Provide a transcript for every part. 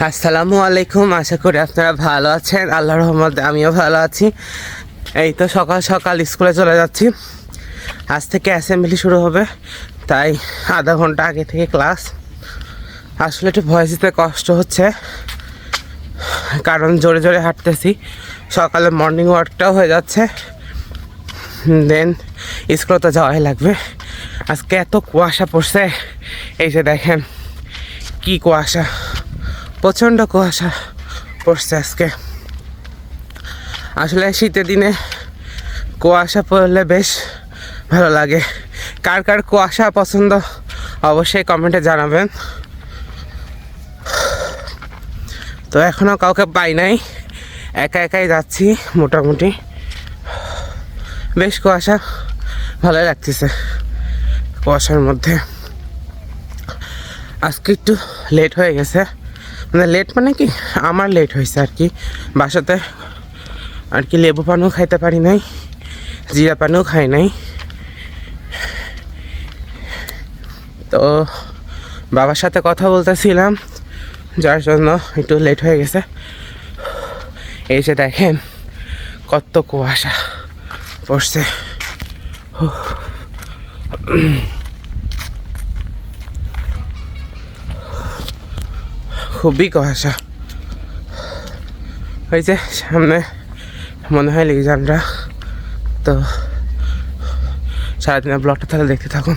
আসসালামু আলাইকুম, আশা করি আপনারা ভালো আছেন। আল্লাহ রহমতে আমিও ভালো আছি। এই তো সকাল সকাল স্কুলে চলে যাচ্ছি। আজ থেকে অ্যাসেম্বলি শুরু হবে, তাই আধা ঘণ্টা আগে থেকে ক্লাস আসলে একটু ভয়েস দিতে কষ্ট হচ্ছে, কারণ জোরে জোরে হাঁটতেছি। সকালে মর্নিং ওয়াকটাও হয়ে যাচ্ছে। দেন স্কুলে তো যাওয়াই লাগবে। আজকে এত কুয়াশা পড়ছে, এই যে দেখেন, কি কুয়াশা। প্রচণ্ড কুয়াশা পড়ছে আজকে। আসলে শীতের দিনে কুয়াশা পড়লে বেশ ভালো লাগে। কার কার কুয়াশা পছন্দ অবশ্যই কমেন্টে জানাবেন। তো এখনও কাউকে পাই নাই। একা একাই যাচ্ছি মোটামুটি। বেশ কুয়াশা ভালোই লাগতেছে কুয়াশার মধ্যে। আজকে একটু লেট হয়ে গেছে। মানে লেট মানে কি? আমার লেট হয়েছে আর কি। বাসাতে আর কি লেবু পানও খাইতে পারি নাই, জিরা পানও খাই নাই। তো বাবার সাথে কথা বলতেছিলাম, যার জন্য একটু লেট হয়ে গেছে। এই যে দেখেন, কত কুয়াশা পড়ছে। খুবই কুয়াশা। ওই যে সামনে মনে হয় লিজানরা তো সারাদিনের ব্লগটা তাহলে দেখতে থাকুন।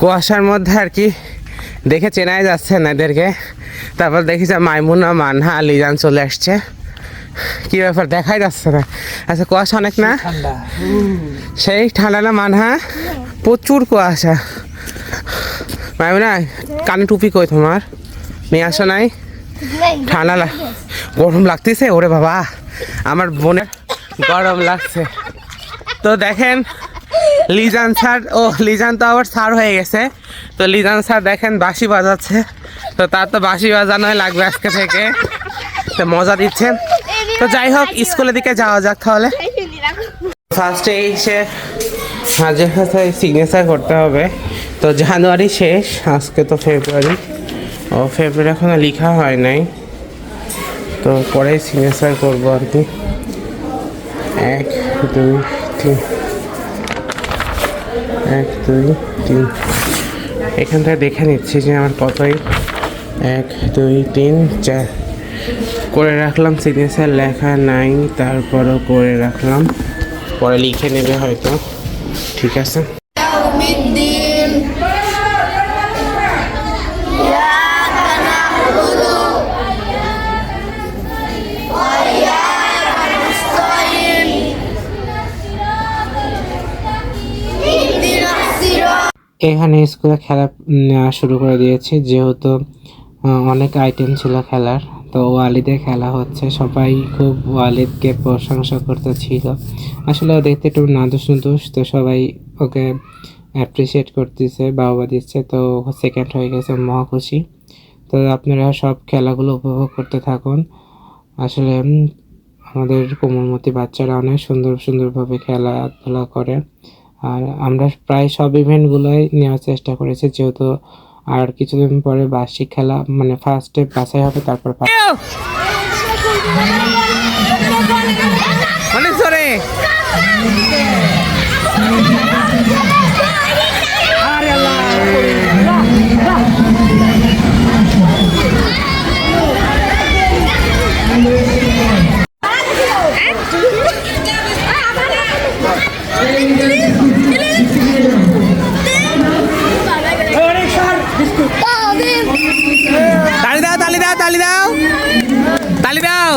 কুয়াশার মধ্যে আর কি দেখে চেনাই যাচ্ছে না এদেরকে। তারপর দেখি যে মাইমুনা মানহা লিজান চলে আসছে। কি ব্যাপার দেখাই যাচ্ছে না। আচ্ছা কুয়াশা অনেক না? সেই ঠান্ডা না মানহা? প্রচুর কুয়াশা। মাইমুনা কানে টুপি কই তোমার? নিয়ে আসো নাই? ঠান্ডা গরম লাগতেছে? ওরে বাবা, আমার বোনের গরম লাগছে। তো দেখেন, লিজান স্যার, ও, লিজান তো আবার স্যার হয়ে গেছে। তো লিজান স্যার দেখেন, বাঁশি বাজাচ্ছে। তো তার তো বাঁশি বাজানোই লাগবে আজকে থেকে। তো মজা দিচ্ছে। তো যাই হোক, স্কুলের দিকে যাওয়া যাক তাহলে। ফার্স্টে এসে হাজির হাতে সিগনেচার করতে হবে। তো জানুয়ারি শেষ, আজকে তো ফেব্রুয়ারি ও ফেব্রুয়ারি এখনও লেখা হয় নাই। তো পরে সিগনেচার করব আর কি। এক, দুই, তিন। এক, দুই, তিন। এখান থেকে দেখে নিচ্ছি যে আমার কতই। এক, দুই, তিন, চার। করে রাখলাম সিগনেচার লেখা নাই, তারপরও করে রাখলাম। পরে লিখে নেবে হয়তো। ঠিক আছে? এখানে স্কুলে খেলা শুরু করে দিয়েছে। যেহেতু অনেক আইটেম ছিল খেলার, তো ওয়ালিদের খেলা হচ্ছে। সবাই খুব ওয়ালিদকে প্রশংসা করতে ছিল আসলে দেখতে একটু নাদুস নুদুস, তো সবাই ওকে অ্যাপ্রিসিয়েট করতেছে বাবা দিচ্ছে। তো সেকেন্ড হয়ে গেছে, মহা খুশি। তো আপনারা সব খেলাগুলো উপভোগ করতে থাকুন। আসলে আমাদের কোমলমতি বাচ্চারা অনেক সুন্দর সুন্দরভাবে খেলাধুলা করে। আর আমরা প্রায় সব ইভেন্টগুলোই নেওয়ার চেষ্টা করেছি যেহেতু আর কিছুদিন পরে বার্ষিক খেলা মানে ফার্স্টে বাছাই হবে তারপর অনেক জোরে তালি দাও তালি দাও তালি দাও তালি দাও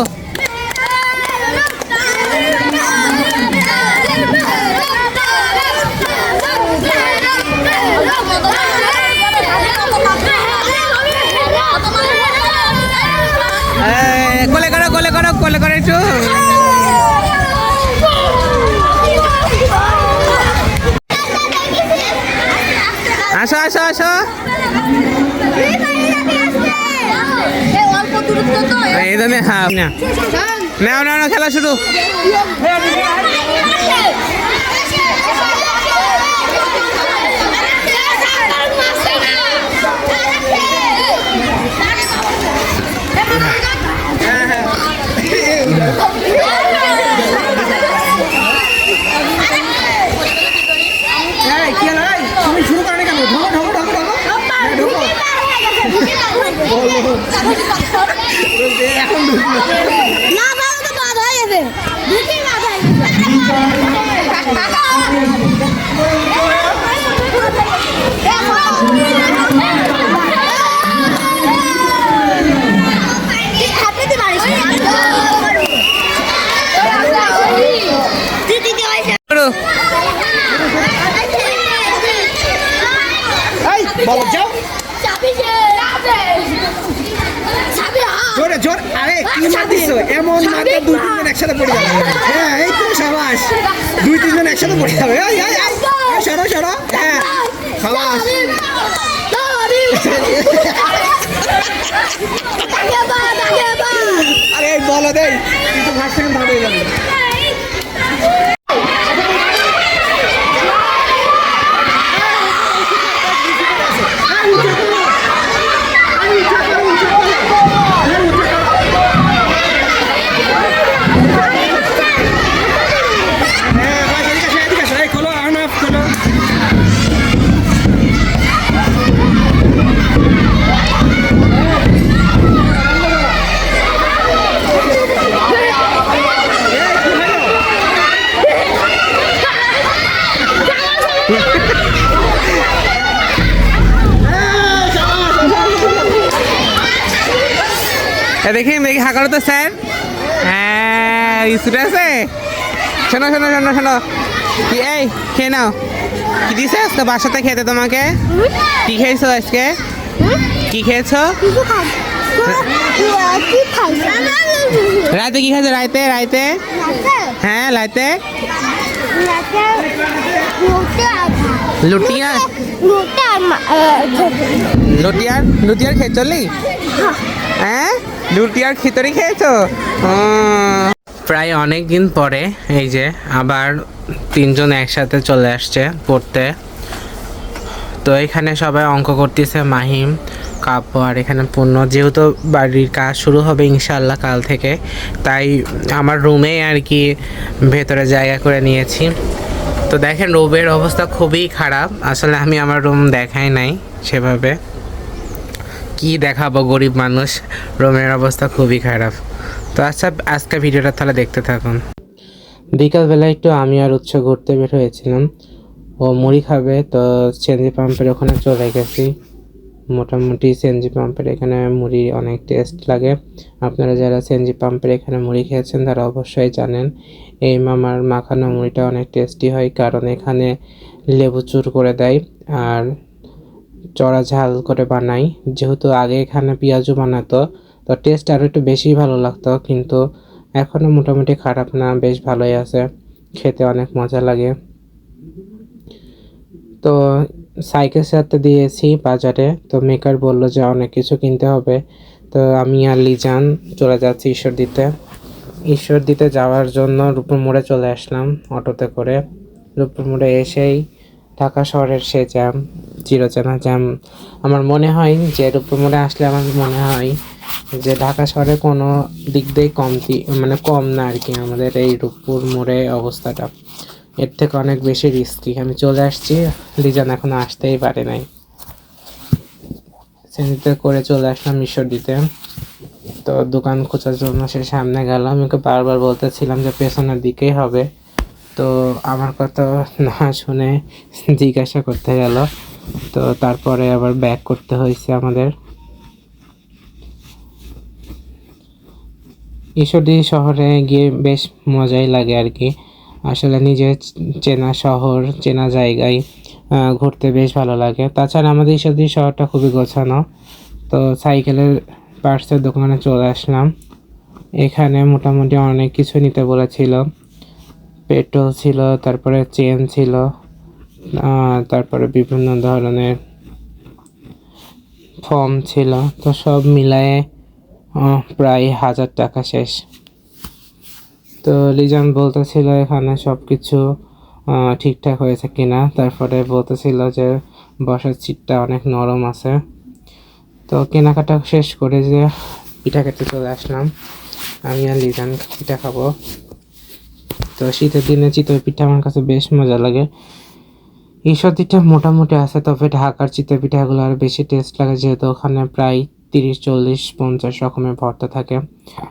এই, কোলে করো কোলে করো কোলে করো একটু আসো আসো জন্য হ্যাঁ না নাও নাও খেলা শুরু দুটি এমন মারতে দুই তিনজন একসাথে পড়ে যাবে। হ্যাঁ এই তো সাবাস। দুই তিনজন একসাথে পড়ে যাবে। এই, সরো সরো। হ্যাঁ সাবাস। আরে বলো দেখ তুই তো ফার্স্ট সেকেন্ড হয়ে যাবে করো তো স্যার। হ্যাঁ ইস্যুটা আছে? শোনো শোনো শোনো শোনো। কি এই খেয়ে নাও। কি দিছে আজকে বাসাতে খেতে তোমাকে? কি খেয়েছো আজকে? কি খেয়েছো? রাতে কি খাইছো? রাইতে রাইতে? হ্যাঁ রাইতে? লুটিয়া লুটিয়ার লুটিয়ার খেয়ে চলি হ্যাঁ? লুটিয়ার খিচুড়ি খেয়েছো? প্রায় অনেক দিন পরে এই যে আবার তিনজন একসাথে চলে আসছে পড়তে। তো এখানে সবাই অঙ্ক করতেছে, মাহিম কাব্য আর এখানে পূর্ণ। যেহেতু বাড়ির কাজ শুরু হবে ইনশাল্লাহ কাল থেকে, তাই আমার রুমে আর কি ভেতরে জায়গা করে নিয়েছি। তো দেখেন রুমের অবস্থা খুবই খারাপ। আসলে আমি আমার রুম দেখাই নাই সেভাবে। কি দেখাবো গরিব মানুষ? রুমের অবস্থা খুবই খারাপ। তো আচ্ছা আজকে ভিডিওটা তাহলে দেখতে থাকুন। বিকালবেলা একটু আমি আর উৎস ঘুরতে বের হয়েছিলাম। ও মুড়ি খাবে, তো সেনজি পাম্পের ওখানে চলে গেছি। মোটামুটি সেনজি পাম্পের এখানে মুড়ি অনেক টেস্ট লাগে। আপনারা যারা সেনজি পাম্পের এখানে মুড়ি খেয়েছেন, তারা অবশ্যই জানেন, এই মামার মাখানো মুড়িটা অনেক টেস্টি হয়, কারণ এখানে লেবু চুর করে দেয়। আর চড়া ঝাল করে বানাই। যেহেতু আগে এখানে পেঁয়াজও বানাতো, তো টেস্ট আরও একটু বেশি ভালো লাগতো, কিন্তু এখনও মোটামুটি খারাপ না, বেশ ভালোই আছে। খেতে অনেক মজা লাগে। তো সাইকেল সাথে দিয়েছি বাজারে, তো মেকার বলল যে অনেক কিছু কিনতে হবে। তো আমি আর লিজান চলে যাচ্ছি ঈশ্বর দিতে ঈশ্বর দিতে যাওয়ার জন্য রূপপুর মোড়ে চলে আসলাম অটোতে করে। রূপপুর মোড়ে এসেই ঢাকা শহরের সে জ্যাম চিরচেনা জ্যাম আমার মনে হয় যে রূপপুর মোড়ে আসলে আমার মনে হয় যে ঢাকা শহরে কোনো দিক দিয়ে কমতি মানে কম না আর কি আমাদের এই রূপপুর মোড়ে অবস্থাটা। এর থেকে অনেক বেশি রিস্কি আমি চলে আসছি, লিজান এখনও আসতেই পারে নাই। শ্রেণীতে করে চলে আসলাম ঈশ্বর দিতে। তো দোকান খোঁজার জন্য সে সামনে গেল। আমি ওকে বারবার বলতেছিলাম যে পেছনের দিকেই হবে। তো আমার কথা না শুনে জিজ্ঞাসা করতে গেল। তো তারপরে আবার ব্যাক করতে হয়েছে আমাদের। ঈশ্বরদী শহরে গিয়ে বেশ মজাই লাগে আর কি। আসলে নিজের চেনা শহর, চেনা জায়গায় ঘুরতে বেশ ভালো লাগে। তাছাড়া আমাদের ঈশ্বরদী শহরটা খুবই গোছানো। তো সাইকেলের পার্টসের দোকানে চলে আসলাম। এখানে মোটামুটি অনেক কিছু নিতে বলেছিল। পেট্রোল ছিল, তারপরে চেন ছিল তারপরে বিভিন্ন ধরনের ফর্ম ছিল। তো সব মিলায়ে প্রায় হাজার টাকা শেষ। তো লিজান বলতেছিল, এখানে সব কিছু ঠিকঠাক হয়েছে কিনা? তারপরে বলতেছিল যে, বসার সিটটা অনেক নরম আছে। তো কেনাকাটা শেষ করে যে, পিঠা খেতে চলে আসলাম। আমি আর লিজান পিঠা খাব। তো শীতের দিনে চিতই পিঠা আমার কাছে বেশ মজা লাগে। এই সত্যিটা মোটামুটি আছে তবে ঢাকার চিতই পিঠাগুলো আর বেশি টেস্ট লাগে যেহেতু ওখানে প্রায় তিরিশ চল্লিশ পঞ্চাশ রকমের ভর্তা থাকে।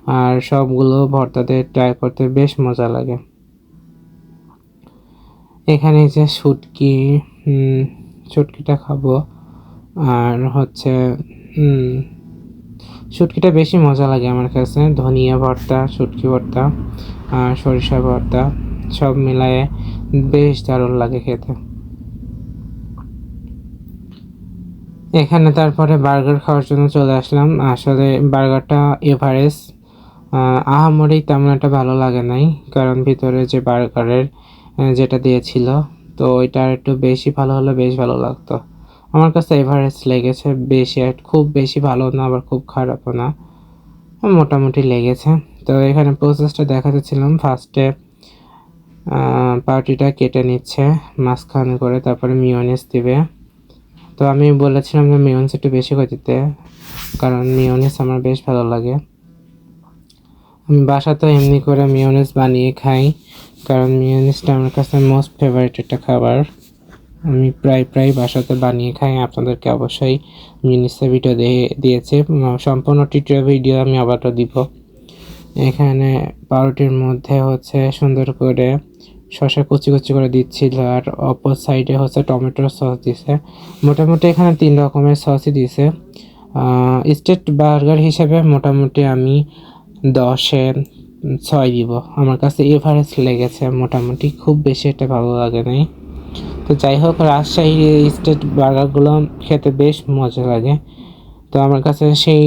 আর সবগুলো ভর্তাতে ট্রাই করতে বেশ মজা লাগে। এখানে যে উম, শুটকিটা খাব। আর হচ্ছে উম, শুটকিটা বেশি মজা লাগে আমার কাছে ধনিয়া ভর্তা শুটকি ভর্তা। আর সরিষা ভর্তা সব মিলায়ে বেশ দারুণ লাগে খেতে। এখানে তারপরে বার্গার খাওয়ার জন্য চলে আসলাম। আসলে বার্গারটা এভারেস্ট। আহামরি তেমন একটা ভালো লাগে নাই, কারণ ভিতরে যে বার্গারের যেটা দিয়েছিল, তো ওইটা একটু বেশি ভালো হলে বেশ ভালো লাগতো। আমার কাছে এভারেস্ট লেগেছে, বেশি খুব বেশি ভালো না, আবার খুব খারাপও না, মোটামুটি লেগেছে। তো এখানে প্রসেসটা দেখাতেছিলাম। ফার্স্টে পাউটিটা কেটে নিচ্ছে, মাঝখানে করে তারপরে মিওনিস দিবে। তো আমি বলেছিলাম যে মিওনিস একটু বেশি করে দিতে, কারণ মিওনিস আমার বেশ ভালো লাগে। আমি বাসাতে এমনি করে মিওনিস বানিয়ে খাই, কারণ মিওনিসটা আমার কাছে মোস্ট ফেভারিট একটা খাবার। আমি প্রায় প্রায় বাসাতে বানিয়ে খাই, আপনাদেরকে অবশ্যই মিওনিসের ভিডিও দিয়ে, দিয়েছি। সম্পূর্ণ টিউটোরিয়াল ভিডিও আমি আবারও দিব। এখানে পাউরুটির মধ্যে হচ্ছে সুন্দর করে শসা কুচি কুচি করে দিচ্ছিল আর অপর সাইডে হচ্ছে টমেটোর সস দিছে। মোটামুটি এখানে তিন রকমের সসই দিছে। স্টেট বার্গার হিসেবে মোটামুটি আমি দশে ছয় দিব। আমার কাছে এভারেস্ট লেগেছে মোটামুটি, খুব বেশি একটা ভালো লাগে নাই। তো যাই হোক, রাজশাহীর স্টেট বার্গারগুলো খেতে বেশ মজা লাগে। তো আমার কাছে সেই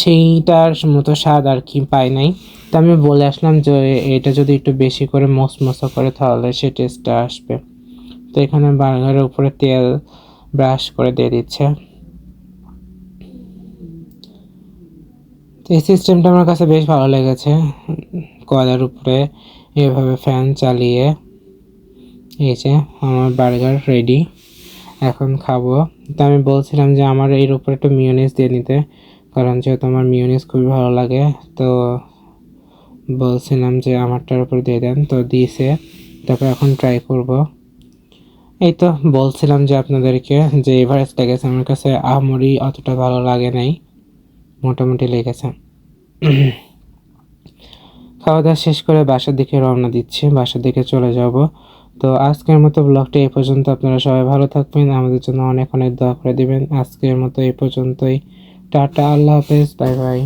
সেইটার মতো স্বাদ আর কি পাই নাই। তো আমি বলে আসলাম যে, এটা যদি একটু বেশি করে মশমশা করে, তাহলে সে টেস্টটা আসবে। তো এখানে বার্গারের উপরে তেল ব্রাশ করে দিয়ে দিচ্ছে। এই সিস্টেমটা আমার কাছে বেশ ভালো লেগেছে। কয়লার উপরে এভাবে ফ্যান চালিয়ে, এই যে আমার বার্গার রেডি এখন খাব। তো আমি বলছিলাম যে, আমার এর উপরে একটু মিওনিস দিয়ে নিতে। কারণ যেহেতু আমার মিওনিস খুবই ভালো লাগে, তো বলছিলাম যে আমারটার উপর দিয়ে দেন, তো দিয়েছে। তারপর এখন ট্রাই করব। এই তো বলছিলাম যে আপনাদেরকে যে এভারেস্ট লেগেছে, আমার কাছে আহামরি অতটা ভালো লাগে নাই, মোটামুটি লেগেছে। খাওয়া দাওয়া শেষ করে বাসার দিকে রওনা দিচ্ছি, বাসার দিকে চলে যাব। তো আজকের মতো ব্লগটা এই পর্যন্ত, আপনারা সবাই ভালো থাকবেন, আমাদের জন্য অনেক অনেক দোয়া করে দিবেন। আজকের মতো এই পর্যন্তই। টাটা আল্লাহ হাফেজ বাই বাই